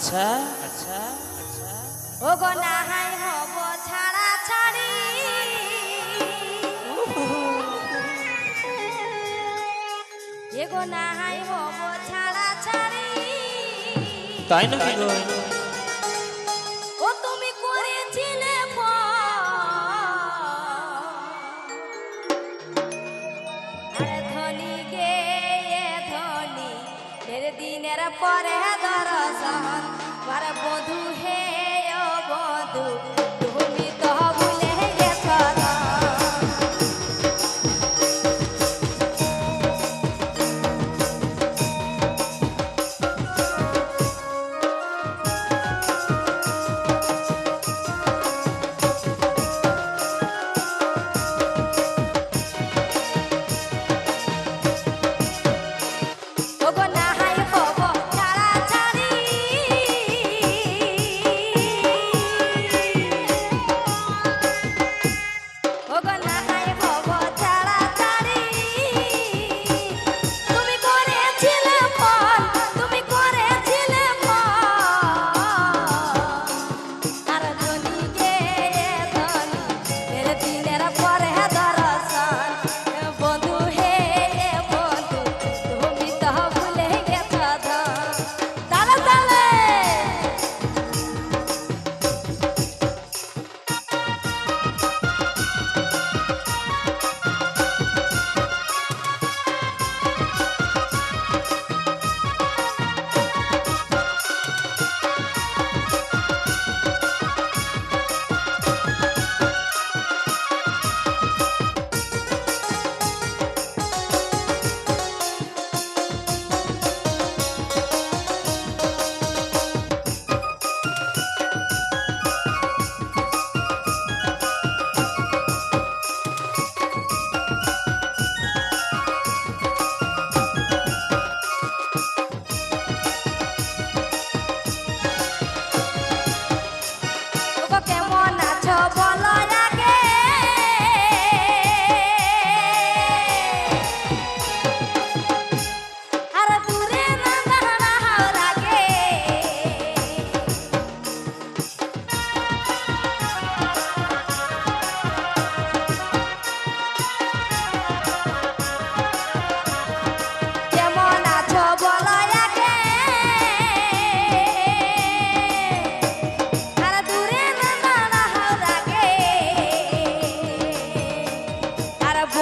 আচ্ছা, আচ্ছা, আচ্ছা। ও গো না হাই হব ছাড়া ছাড়ি। এ গো না তাই নাকি গো? দিনের পরে দরসন বধু হে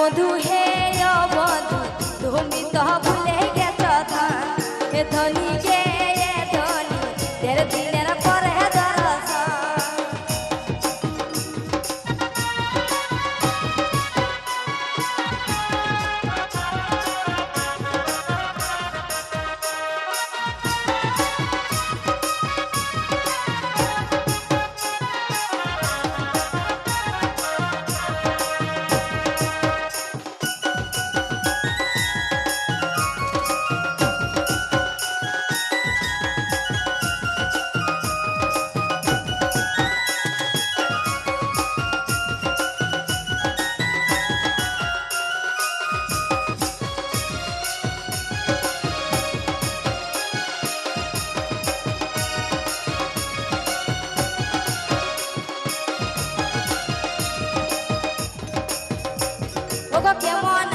বধু হে বধু তুমি তো ভুলে গেছ ধনী ওগো কেমন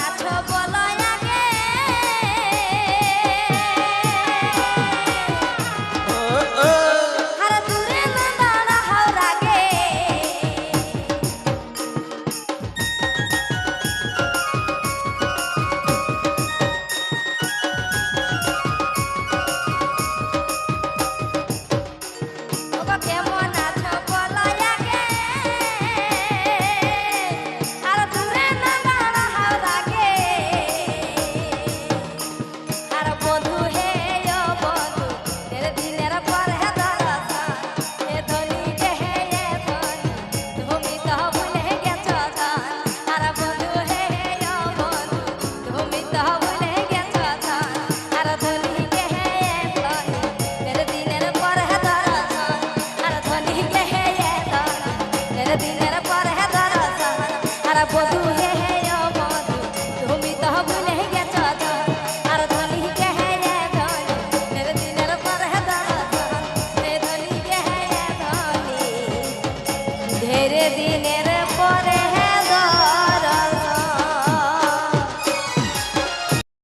boca